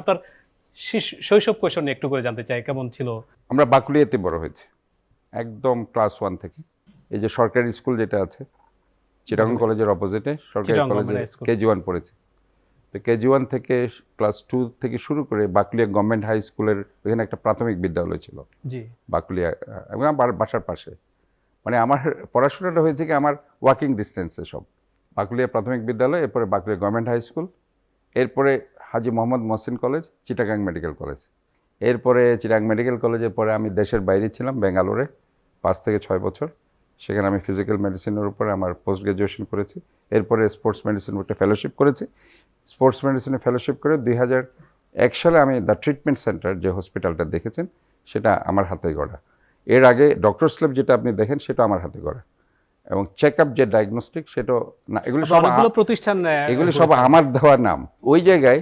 আপনার শৈশব কৈশোর নিয়ে একটু করে জানতে চাই কেমন ছিল? আমরা বাকুলিয়াতে বড় হয়েছে। একদম ক্লাস ওয়ান থেকে। এই যে সরকারি স্কুল যেটা আছে চিটাগং কলেজের অপোজিটে সরকারি কলেজে কেজি ওয়ান পড়েছি। তো কেজি ওয়ান থেকে ক্লাস টু থেকে শুরু করে বাকুলিয়া গভর্নমেন্ট হাই স্কুলের এখানে একটা প্রাথমিক বিদ্যালয় ছিল। বাকুলিয়া এবং আমার বাসার পাশে। মানে আমার পড়াশোনাটা হয়েছে কি আমার ওয়াকিং ডিস্টেন্সে সব। বাকুলিয়া প্রাথমিক বিদ্যালয় এরপরে বাকুলিয়া গভর্নমেন্ট হাই স্কুল এরপরে Haji Mohammad Mohsin college Chittagong medical college. এরপরে চিটাগাং মেডিকেল কলেজের পরে আমি দেশের বাইরে ছিলাম ব্যাঙ্গালোরে পাঁচ থেকে ছয় বছর। সেখানে আমি ফিজিক্যাল মেডিসিনের উপরে আমার পোস্ট গ্রাজুয়েশন করেছি। এরপরে স্পোর্টস মেডিসিন একটা ফেলোশিপ করেছি। স্পোর্টস মেডিসিনে ফেলোশিপ করে দুই হাজার এক সালে আমি দ্য ট্রিটমেন্ট সেন্টার যে হসপিটালটা দেখেছেন সেটা আমার হাতে গড়া। এর আগে ডক্টর স্লেব যেটা আপনি দেখেন সেটা আমার হাতে গড়া। এবং চেক আপ যে ডায়াগনস্টিক সেটাও না এগুলো সব প্রতিষ্ঠান এগুলি সব আমার দেওয়া নাম। ওই জায়গায়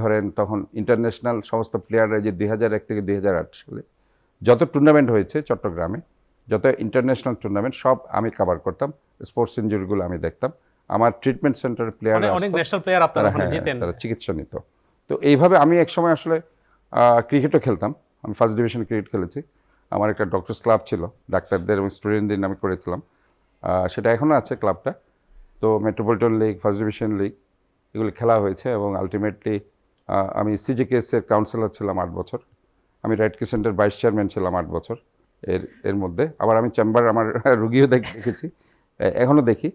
ধরেন তখন ইন্টারন্যাশনাল সমস্ত প্লেয়াররা যে দুই হাজার এক থেকে দুই হাজার আট সালে যত টুর্নামেন্ট হয়েছে চট্টগ্রামে যত ইন্টারন্যাশনাল টুর্নামেন্ট সব আমি কভার করতাম। স্পোর্টস ইঞ্জুরিগুলো আমি দেখতাম। আমার ট্রিটমেন্ট সেন্টারের প্লেয়ার অনেক অনেক ন্যাশনাল প্লেয়ার আপনার তারা জিতেন। তারা চিকিৎসা নিত। তো এইভাবে আমি একসময় আসলে ক্রিকেটও খেলতাম। আমি ফার্স্ট ডিভিশন ক্রিকেট খেলেছি। আমার একটা ডক্টরস ক্লাব ছিল ডাক্তারদের এবং স্টুডেন্টদের নামে করেছিলাম। সেটা এখনও আছে ক্লাবটা তো metropolitan league first division league এগুলি খেলা হয়েছে এবং আলটিমেটলি আমি সিজিকেএসের কাউন্সিলর ছিলাম আট বছর। আমি রাইট সেন্টার ভাইস চেয়ারম্যান ছিলাম আট বছর। এর এর মধ্যে। আবার আমি চেম্বার আমার রুগীও দেখ- দেখেছি। এখনও দেখি।